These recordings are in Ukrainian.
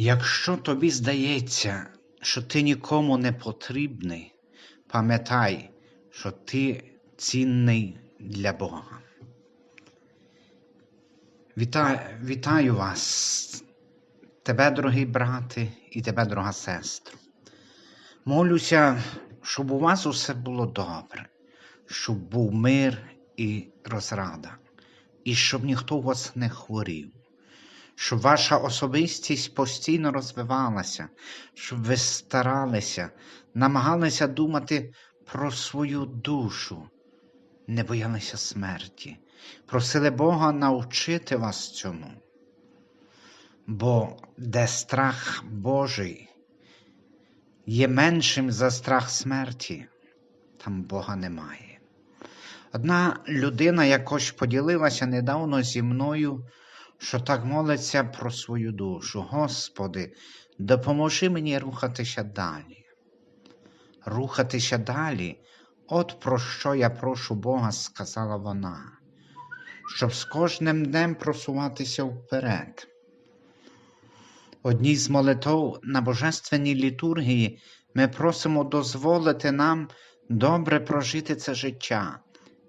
Якщо тобі здається, що ти нікому не потрібний, пам'ятай, що ти цінний для Бога. Вітаю, вітаю вас, тебе, дорогий брате, і тебе, дорога сестра. Молюся, щоб у вас усе було добре, щоб був мир і розрада, і щоб ніхто у вас не хворів щоб ваша особистість постійно розвивалася, щоб ви старалися, намагалися думати про свою душу, не боялися смерті, просили Бога навчити вас цьому. Бо де страх Божий є меншим за страх смерті, там Бога немає. Одна людина якось поділилася недавно зі мною що так молиться про свою душу. Господи, допоможи мені рухатися далі. Рухатися далі, от про що я прошу Бога, сказала вона, щоб з кожним днем просуватися вперед. Одній з молитов на Божественній літургії ми просимо дозволити нам добре прожити це життя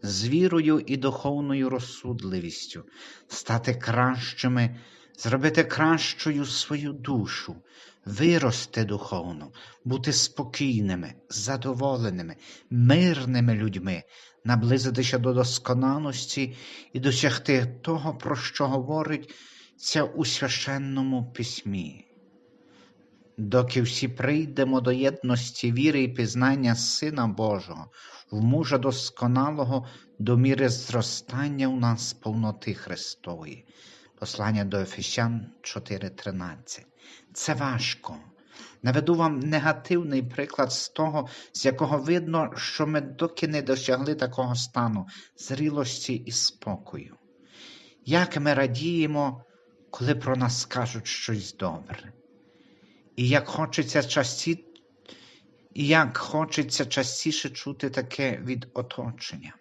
з вірою і духовною розсудливістю, стати кращими, зробити кращою свою душу, вирости духовно, бути спокійними, задоволеними, мирними людьми, наблизитися до досконалості і досягти того, про що говорить це у священному письмі. Доки всі прийдемо до єдності віри і пізнання Сина Божого, в мужа досконалого до міри зростання у нас повноти Христової. Послання до Ефесян 4:13. Це важко. Наведу вам негативний приклад з того, з якого видно, що ми доки не досягли такого стану зрілості і спокою. Як ми радіємо, коли про нас кажуть щось добре. І як хочеться часті і як хочеться частіше чути таке від оточення.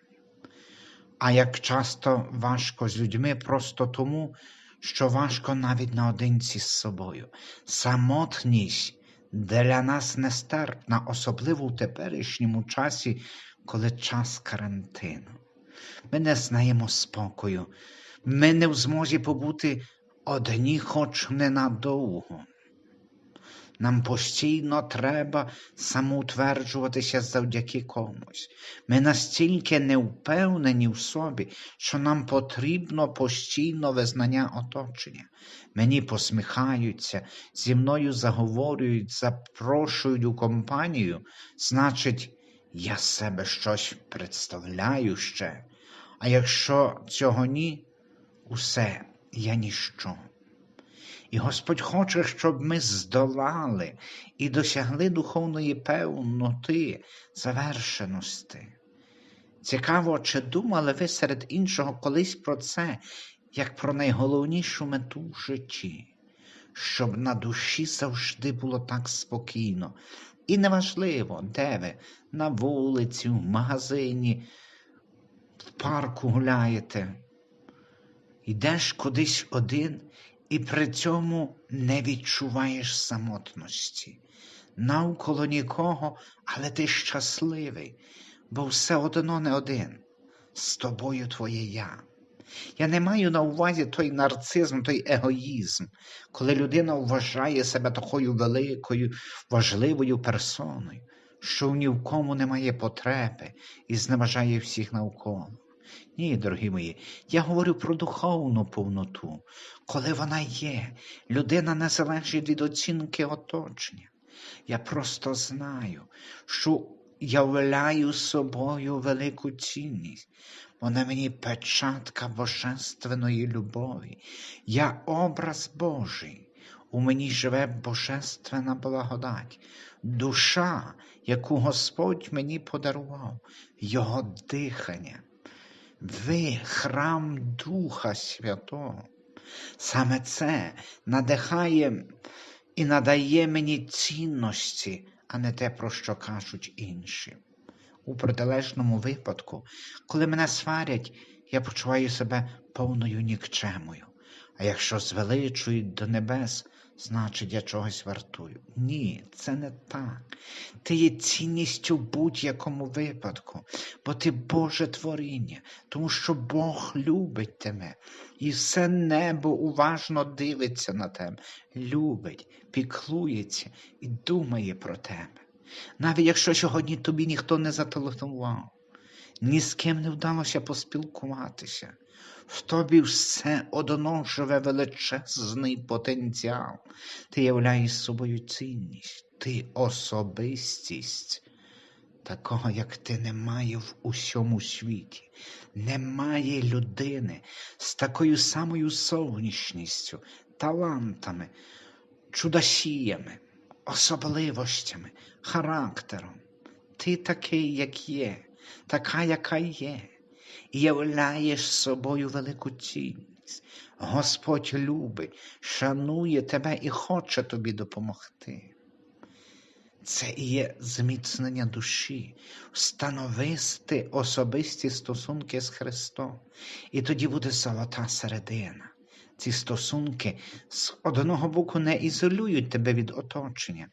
А як часто важко з людьми просто тому, що важко навіть наодинці з собою. Самотність для нас нестерпна, особливо в теперішньому часі, коли час карантину. Ми не знаємо спокою, ми не в змозі побути одні, хоч ненадовго. Нам постійно треба самоутверджуватися завдяки комусь. Ми настільки не впевнені в собі, що нам потрібно постійно визнання оточення. Мені посміхаються, зі мною заговорюють, запрошують у компанію, значить, я себе щось представляю ще. А якщо цього ні, усе я ніщо. І Господь хоче, щоб ми здолали і досягли духовної певноти, завершеності. Цікаво, чи думали ви серед іншого колись про це, як про найголовнішу мету в житті, щоб на душі завжди було так спокійно. І неважливо, де ви, на вулиці, в магазині, в парку гуляєте, йдеш кудись один і при цьому не відчуваєш самотності. Навколо нікого, але ти щасливий, бо все одно не один. З тобою твоє я. Я не маю на увазі той нарцизм, той егоїзм, коли людина вважає себе такою великою, важливою персоною, що ні в кому немає потреби і зневажає всіх навколо. Ні, дорогі мої, я говорю про духовну повноту. Коли вона є, людина не залежить від оцінки оточення. Я просто знаю, що являю собою велику цінність. Вона мені печатка божественної любові. Я образ Божий. У мені живе божественна благодать, душа, яку Господь мені подарував, Його дихання. Ви храм Духа Святого. Саме це надихає і надає мені цінності, а не те, про що кажуть інші. У протилежному випадку, коли мене сварять, я почуваю себе повною нікчемою, а якщо звеличують до небес, значить, я чогось вартую. Ні, це не так. Ти є цінністю в будь-якому випадку, бо ти Боже творіння, тому що Бог любить тебе. І все небо уважно дивиться на тебе, любить, піклується і думає про тебе. Навіть якщо сьогодні тобі ніхто не зателефонував, ні з ким не вдалося поспілкуватися. В тобі все одно живе величезний потенціал. Ти являєш собою цінність, ти особистість. Такого, як ти, немає в усьому світі. Немає людини з такою самою зовнішністю, талантами, чудосіями, особливостями, характером. Ти такий, як є, така, яка є, являєш собою велику цінність. Господь любить, шанує тебе і хоче тобі допомогти. Це і є зміцнення душі, встановисти особисті стосунки з Христом. І тоді буде золота середина. Ці стосунки з одного боку не ізолюють тебе від оточення.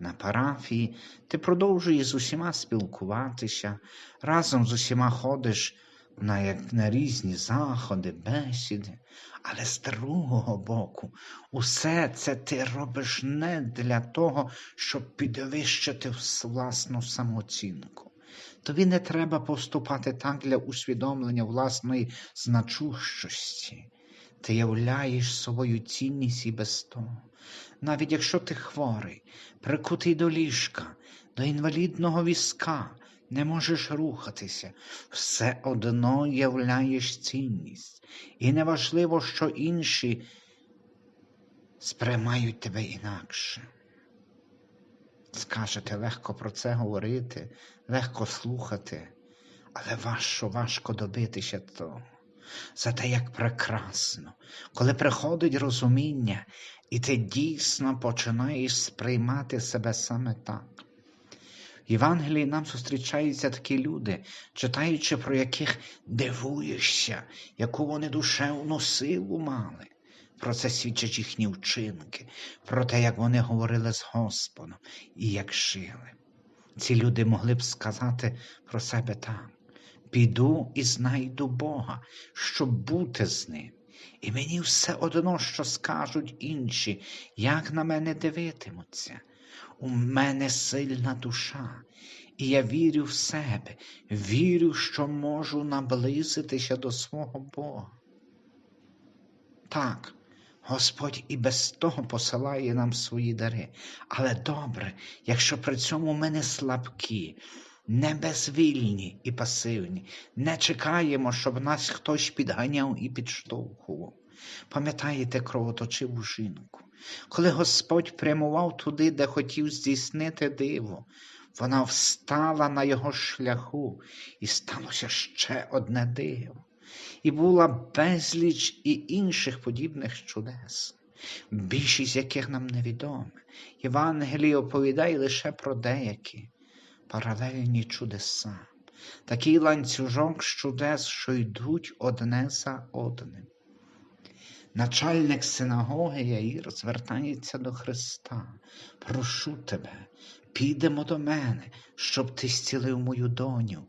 На парафії ти продовжуєш з усіма спілкуватися, разом з усіма ходиш на, як, на різні заходи, бесіди. Але з другого боку, усе це ти робиш не для того, щоб підвищити власну самооцінку. Тобі не треба поступати так для усвідомлення власної значущості. Ти являєш свою цінність і без того. Навіть якщо ти хворий, прикутий до ліжка, до інвалідного візка, не можеш рухатися, все одно являєш цінність. І неважливо, що інші сприймають тебе інакше. Скажете, легко про це говорити, легко слухати, але важко, важко добитися того. Зате як прекрасно, коли приходить розуміння, і ти дійсно починаєш сприймати себе саме так. Євангелії нам зустрічаються такі люди, читаючи про яких дивуєшся, яку вони душевну силу мали. Про це свідчать їхні вчинки, про те, як вони говорили з Господом і як жили. Ці люди могли б сказати про себе так: піду і знайду Бога, щоб бути з ним. І мені все одно, що скажуть інші, як на мене дивитимуться. У мене сильна душа, і я вірю в себе, вірю, що можу наблизитися до свого Бога. Так, Господь і без того посилає нам свої дари, але добре, якщо при цьому ми не слабкі, не безвільні і пасивні, не чекаємо, щоб нас хтось підганяв і підштовхував. Пам'ятаєте кровоточиву жінку? Коли Господь прямував туди, де хотів здійснити диво, вона встала на його шляху, і сталося ще одне диво. І була безліч і інших подібних чудес, більшість яких нам невідоме. Євангеліє оповідає лише про деякі паралельні чудеса, такий ланцюжок з чудес, що йдуть одне за одним. Начальник синагоги Яїр звертається до Христа. Прошу тебе, підемо до мене, щоб ти зцілив мою доню.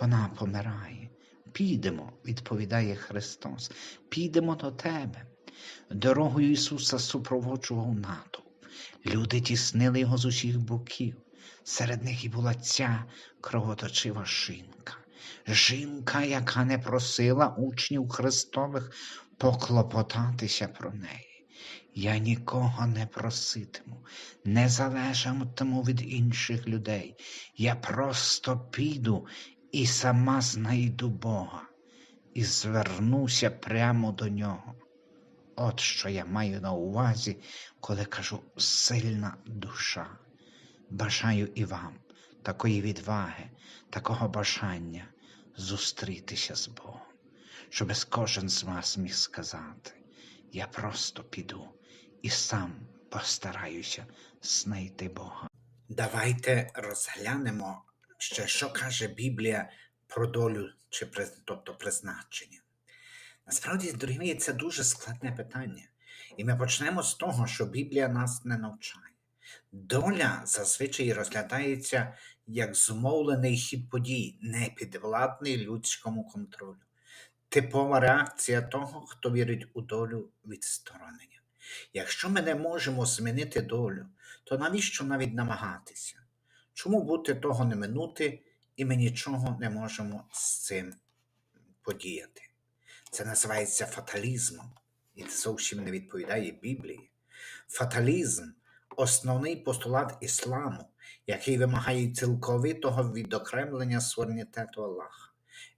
Вона помирає. Підемо, відповідає Христос, підемо до тебе. Дорогою Ісуса супроводжував натовп. Люди тіснили його з усіх боків. Серед них і була ця кровоточива жінка. Жінка, яка не просила учнів Христових поклопотатися про неї. Я нікого не проситиму, не залежатиму від інших людей. Я просто піду і сама знайду Бога і звернуся прямо до нього. От що я маю на увазі, коли кажу сильна душа. Бажаю і вам такої відваги, такого бажання зустрітися з Богом, щоб кожен з вас міг сказати, я просто піду і сам постараюся знайти Бога. Давайте розглянемо ще, що каже Біблія про долю, чи тобто призначення. Насправді, дорогі мої, це дуже складне питання. І ми почнемо з того, що Біблія нас не навчає. Доля зазвичай розглядається як зумовлений хід подій, не підвладний людському контролю. Типова реакція того, хто вірить у долю відсторонення. Якщо ми не можемо змінити долю, то навіщо навіть намагатися? Чому бути того не минути, і ми нічого не можемо з цим подіяти? Це називається фаталізмом, і це зовсім не відповідає Біблії. Фаталізм основний постулат ісламу, який вимагає цілковитого відокремлення суверенітету Аллаха.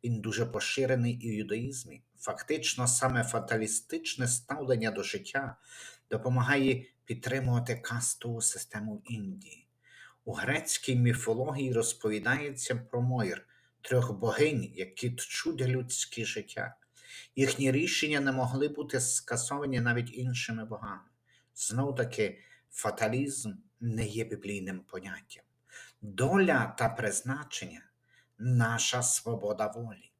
Він дуже поширений і в юдаїзмі. Фактично, саме фаталістичне ставлення до життя допомагає підтримувати кастову систему в Індії. У грецькій міфології розповідається про Мойр, трьох богинь, які тчуть людське життя. Їхні рішення не могли бути скасовані навіть іншими богами. Знов таки, фаталізм не є біблійним поняттям. Доля та призначення наша свобода волі.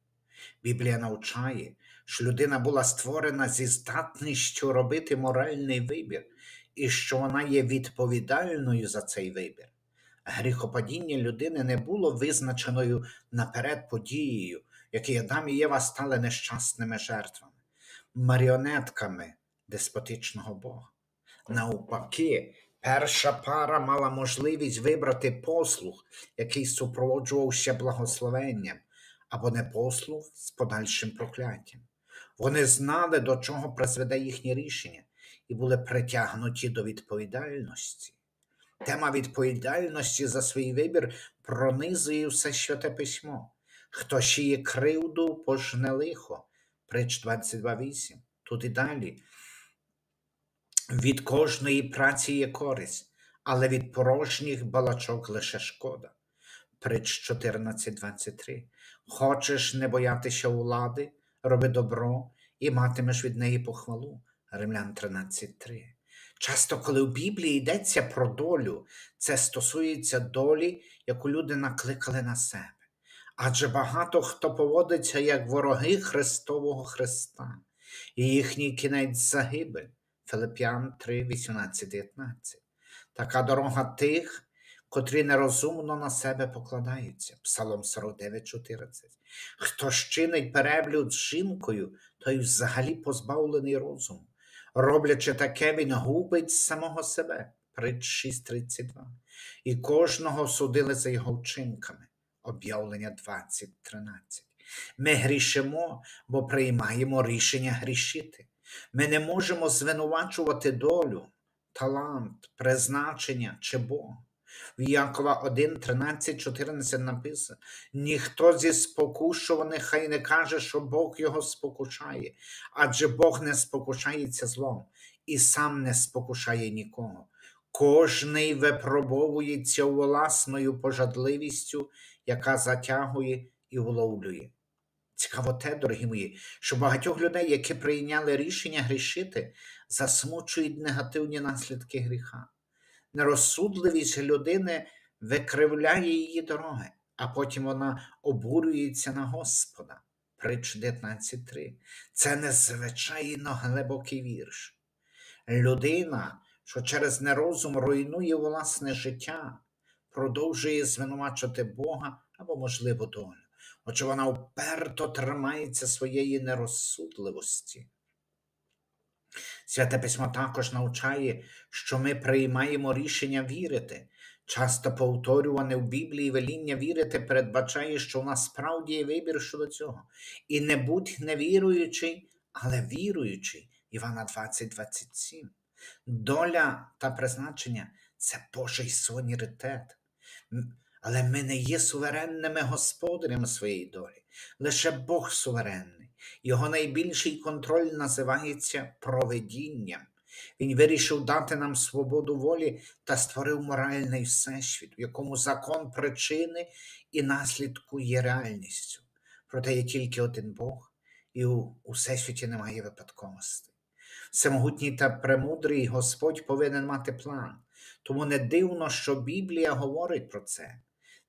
Біблія навчає, що людина була створена зі здатністю робити моральний вибір, і що вона є відповідальною за цей вибір. Гріхопадіння людини не було визначеною наперед подією, в якій Адам і Єва стали нещасними жертвами, маріонетками деспотичного Бога. Навпаки, перша пара мала можливість вибрати послуг, який супроводжувався благословенням, або непослух з подальшим прокляттям. Вони знали, до чого призведе їхнє рішення, і були притягнуті до відповідальності. Тема відповідальності за свій вибір пронизує все святе письмо. Хто шиє кривду, пожне лихо. Притч 22.8. Тут і далі. Від кожної праці є користь, але від порожніх балачок лише шкода. Притч 14.23. Хочеш не боятися влади, роби добро і матимеш від неї похвалу. Римлян 13.3. Часто, коли в Біблії йдеться про долю, це стосується долі, яку люди накликали на себе. Адже багато хто поводиться як вороги Христового Христа, і їхній кінець загибель. Филип'ян 3, 18, 19. Така дорога тих, котрі нерозумно на себе покладаються. Псалом 49, 14. Хто щинить переблюд з жінкою, той взагалі позбавлений розуму. Роблячи таке, він губить самого себе. Притч 6.32. І кожного судили за його вчинками. Об'явлення 20.13. Ми грішимо, бо приймаємо рішення грішити. Ми не можемо звинувачувати долю, талант, призначення чи Бога. В Якова 1, 13, 14 написано: ніхто зі спокушуваних хай не каже, що Бог його спокушає, адже Бог не спокушається злом і сам не спокушає нікого. Кожний випробовується власною пожадливістю, яка затягує і вловлює. Цікаво те, дорогі мої, що багатьох людей, які прийняли рішення грішити, засмучують негативні наслідки гріха. Нерозсудливість людини викривляє її дороги, а потім вона обурюється на Господа. Притч 19.3. Це незвичайно глибокий вірш. Людина, що через нерозум руйнує власне життя, продовжує звинувачувати Бога або, можливо, долю. Отже, вона вперто тримається своєї нерозсудливості. Святе письмо також навчає, що ми приймаємо рішення вірити. Часто повторюване в Біблії веління вірити передбачає, що в нас справді є вибір щодо цього. І не будь невіруючий, але віруючий. Івана 20:27. Доля та призначення це Божий суверенітет. Але ми не є суверенними господарями своєї долі. Лише Бог суверенний. Його найбільший контроль називається проведінням. Він вирішив дати нам свободу волі та створив моральний всесвіт, в якому закон причини і наслідку є реальністю. Проте є тільки один Бог, і у всесвіті немає випадковостей. Всемогутній та премудрий Господь повинен мати план. Тому не дивно, що Біблія говорить про це.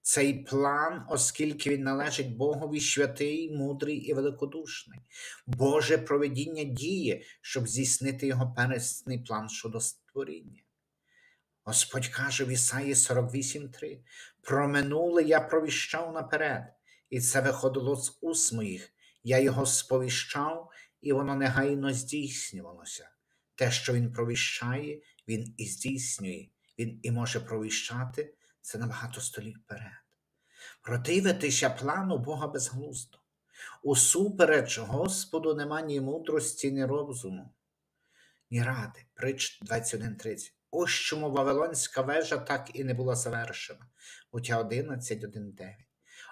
Цей план, оскільки він належить Богові святий, мудрий і великодушний. Боже проведіння діє, щоб здійснити його пересний план щодо створіння. Господь каже в Ісаї 48:3: Про минуле я провіщав наперед, і це виходило з уст моїх. Я його сповіщав, і воно негайно здійснювалося. Те, що він провіщає, він і здійснює, він і може провіщати це на багато століть вперед. Противитися плану Бога безглуздо. Усупереч Господу нема ні мудрості, ні розуму, ні ради. Притч 21.30. Ось чому Вавилонська вежа так і не була завершена. Буття 11.1.9.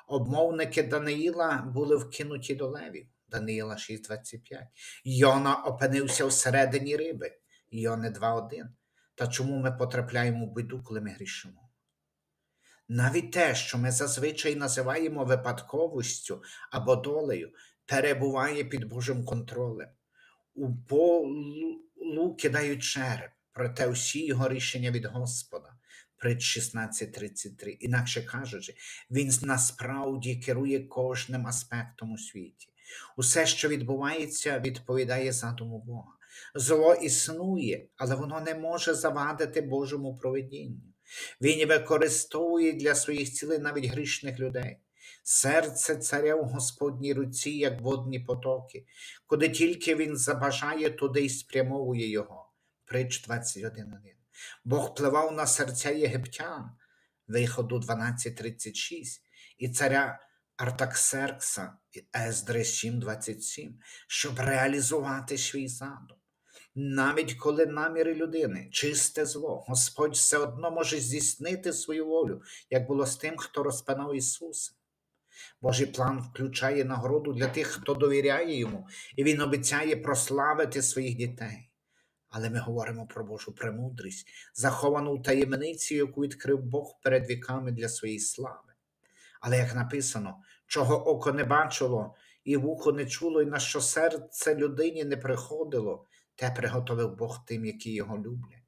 Обмовники Даниїла були вкинуті до левів. Даниїла 6.25. Йона опинився всередині риби. Йони 2.1. Та чому ми потрапляємо в біду, коли ми грішимо? Навіть те, що ми зазвичай називаємо випадковістю або долею, перебуває під Божим контролем. У полу кидають череп, проте всі його рішення від Господа. Притч 16.33. Інакше кажучи, він насправді керує кожним аспектом у світі. Усе, що відбувається, відповідає задуму Бога. Зло існує, але воно не може завадити Божому проведінню. Він використовує для своїх цілей навіть грішних людей. Серце царя в Господній руці, як водні потоки, куди тільки він забажає, туди й спрямовує його. Притч 21.1. Бог пливав на серця єгиптян, виходу 12.36, і царя Артаксеркса, Ездри 7.27, щоб реалізувати свій задум. Навіть коли наміри людини чисте зло, Господь все одно може здійснити свою волю, як було з тим, хто розпинав Ісуса. Божий план включає нагороду для тих, хто довіряє йому, і Він обіцяє прославити своїх дітей. Але ми говоримо про Божу премудрість, заховану в таємниці, яку відкрив Бог перед віками для своєї слави. Але як написано, чого око не бачило, і вухо не чуло, і на що серце людині не приходило, те приготовив Бог тим, які його люблять.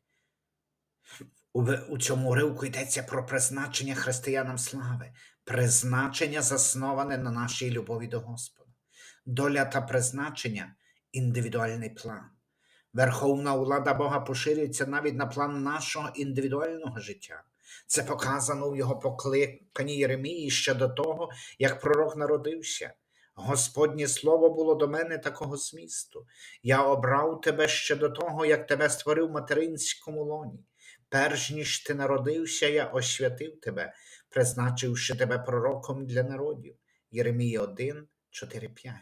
У, цьому уривку йдеться про призначення християнам слави, призначення засноване на нашій любові до Господа. Доля та призначення індивідуальний план. Верховна влада Бога поширюється навіть на план нашого індивідуального життя. Це показано в його покликанні Єремії ще до того, як пророк народився. Господнє слово було до мене такого змісту. Я обрав тебе ще до того, як тебе створив в материнському лоні. Перш ніж ти народився, я освятив тебе, призначивши тебе пророком для народів. Єремія 1, 4, 5.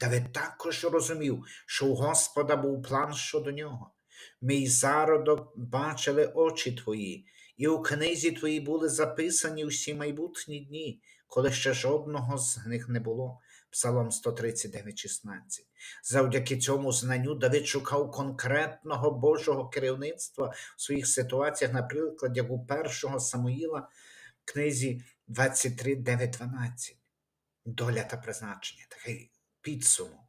Давид також розумів, що у Господа був план щодо нього. Мій зародок бачили очі твої, і у книзі твоїй були записані всі майбутні дні, коли ще жодного з них не було. Псалом 139,16. Завдяки цьому знанню Давид шукав конкретного Божого керівництва в своїх ситуаціях, наприклад, як у першого Самуїла в книзі 23.9.12. Доля та призначення, такий підсумок.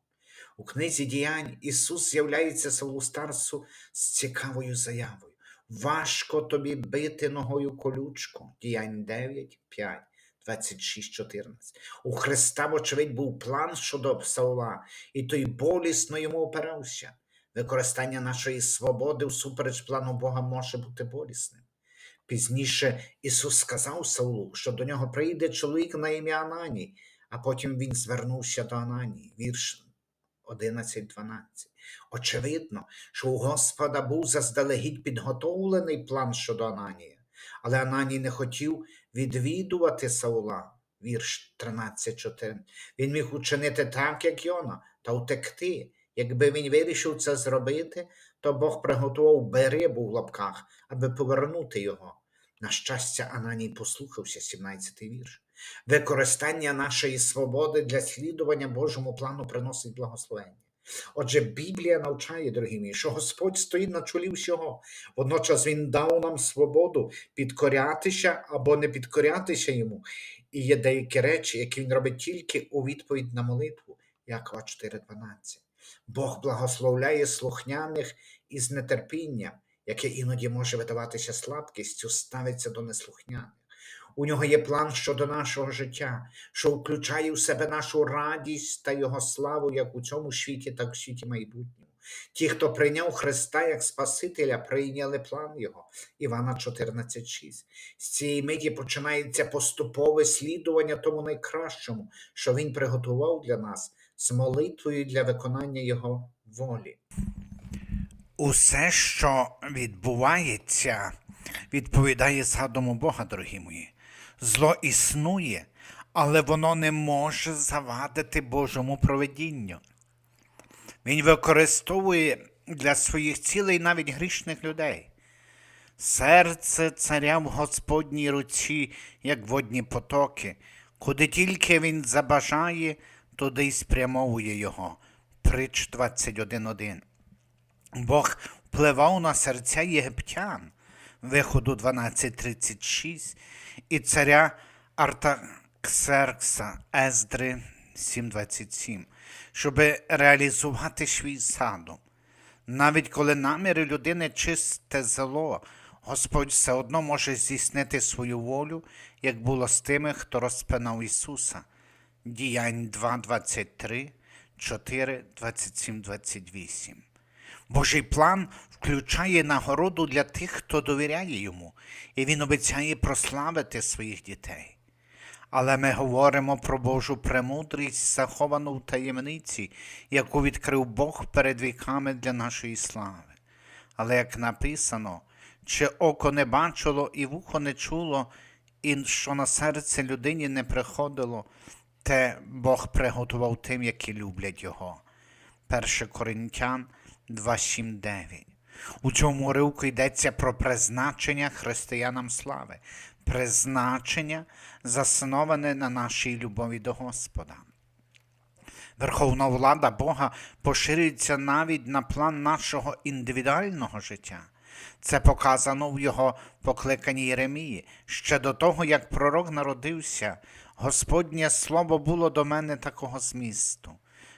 У книзі діянь Ісус з'являється Старцу з цікавою заявою. Важко тобі бити ногою колючку. Діянь 9, 5, 26, 14. У Христа, вочевидь, був план щодо Саула, і той болісно йому опирався. Використання нашої свободи всупереч плану Бога може бути болісним. Пізніше Ісус сказав Саулу, що до нього прийде чоловік на ім'я Ананій, а потім він звернувся до Ананії. Вірш 11-12. Очевидно, що у Господа був заздалегідь підготовлений план щодо Ананія, але Ананій не хотів відвідувати Саула. Вірш 13.4. Він міг учинити так, як Йона, та утекти. Якби він вирішив це зробити, то Бог приготував би рибу в лапках, аби повернути його. На щастя, Ананій послухався 17-й вірш. Використання нашої свободи для слідування Божому плану приносить благословення. Отже, Біблія навчає, дорогі мої, що Господь стоїть на чолі всього. Водночас Він дав нам свободу підкорятися або не підкорятися йому. І є деякі речі, які він робить тільки у відповідь на молитву, Якова 4.12. Бог благословляє слухняних із нетерпінням, яке іноді може видаватися слабкістю, ставиться до неслухняних. У нього є план щодо нашого життя, що включає в себе нашу радість та Його славу як у цьому світі, так і в світі майбутньому. Ті, хто прийняв Христа як Спасителя, прийняли план Його. Івана 14,6. З цієї миті починається поступове слідування тому найкращому, що Він приготував для нас з молитвою для виконання Його волі. Усе, що відбувається, відповідає задуму Бога, дорогі мої. Зло існує, але воно не може завадити Божому проведінню. Він використовує для своїх цілей навіть грішних людей. Серце царя в Господній руці, як водні потоки, куди тільки він забажає, туди й спрямовує його. Притч 21.1. Бог впливав на серця єгиптян, виходу 12.36, і царя Артаксеркса Ездри 7.27, щоб реалізувати свій задум. Навіть коли наміри людини чисте зло, Господь все одно може здійснити свою волю, як було з тими, хто розпинав Ісуса. Діянь 2, 23, 4, 27, 28. Божий план включає нагороду для тих, хто довіряє йому, і він обіцяє прославити своїх дітей. Але ми говоримо про Божу премудрість, заховану в таємниці, яку відкрив Бог перед віками для нашої слави. Але як написано, чи око не бачило і вухо не чуло, і що на серце людині не приходило, те Бог приготував тим, які люблять Його. 1 Коринтян 2.7.9. У цьому уривку йдеться про призначення християнам слави, призначення, засноване на нашій любові до Господа. Верховна влада Бога поширюється навіть на план нашого індивідуального життя. Це показано в його покликанні Єремії. Ще до того, як пророк народився, Господнє слово було до мене такого змісту.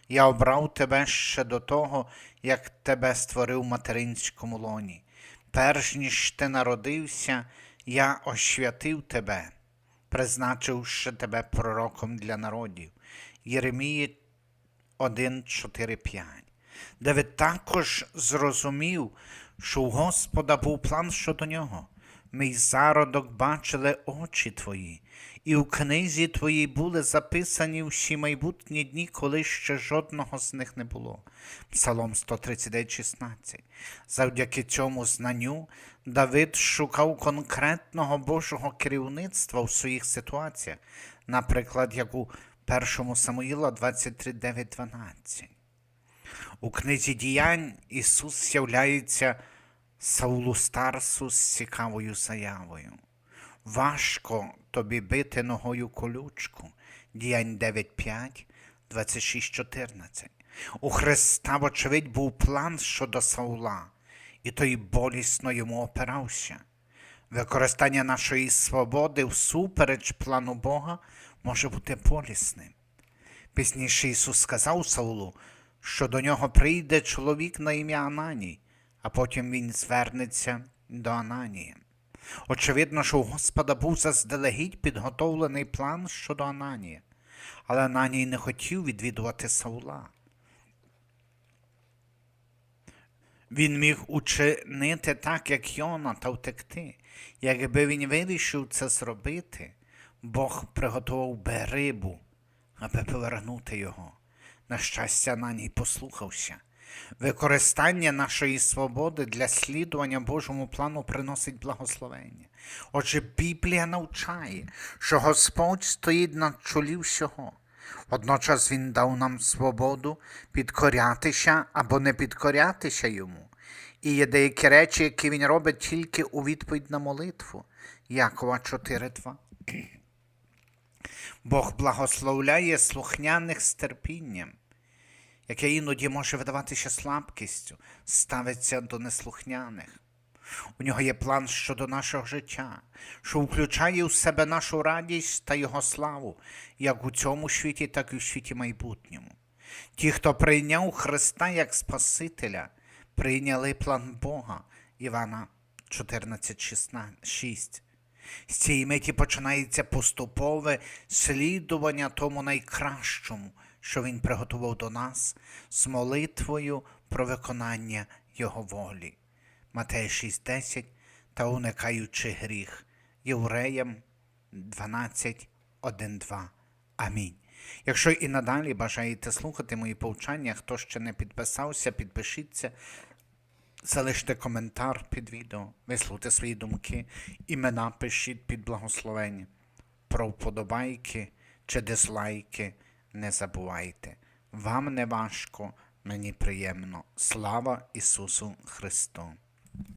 Я обрав тебе ще до того, як тебе створив в материнському лоні. Перш ніж ти народився, я ощвятив тебе, призначивши тебе пророком для народів. Єремії 1, 4, 5. Давид також зрозумів, що у Господа був план щодо нього. Мій зародок бачили очі твої, і у книзі твоїй були записані всі майбутні дні, коли ще жодного з них не було. Псалом 139, 16. Завдяки цьому знанню Давид шукав конкретного Божого керівництва в своїх ситуаціях, наприклад, як у 1 Самуїла 23, 9, 12. У книзі діянь Ісус з'являється Саулу Старсу з цікавою заявою. Важко тобі бити ногою колючку. Діянь 9.5, 26.14. У Христа, вочевидь, був план щодо Саула, і той болісно йому опирався. Використання нашої свободи всупереч плану Бога може бути болісним. Пізніше Ісус сказав Саулу, що до нього прийде чоловік на ім'я Ананій, а потім він звернеться до Ананія. Очевидно, що у Господа був заздалегідь підготовлений план щодо Ананія, але Ананій не хотів відвідувати Саула. Він міг учинити так, як Йона, та втекти. Якби він вирішив це зробити, Бог приготував би рибу, аби повернути його. На щастя, на ній послухався. Використання нашої свободи для слідування Божому плану приносить благословення. Отже, Біблія навчає, що Господь стоїть на чолі всього. Водночас Він дав нам свободу підкорятися або не підкорятися йому. І є деякі речі, які він робить тільки у відповідь на молитву. Якова 4.2. Бог благословляє слухняних з терпінням, яке іноді може видаватися слабкістю, ставиться до неслухняних. У нього є план щодо нашого життя, що включає у себе нашу радість та Його славу, як у цьому світі, так і у світі майбутньому. Ті, хто прийняв Христа як Спасителя, прийняли план Бога Івана 14,6. З цієї миті починається поступове слідування тому найкращому, що Він приготував до нас з молитвою про виконання Його волі. Матея 6.10 та уникаючи гріх. Євреям 12.1.2. Амінь. Якщо і надалі бажаєте слухати мої повчання, хто ще не підписався, підпишіться, залиште коментар під відео, висловте свої думки, імена пишіть під благословення. Про вподобайки чи дизлайки не забувайте. Вам не важко, мені приємно. Слава Ісусу Христу!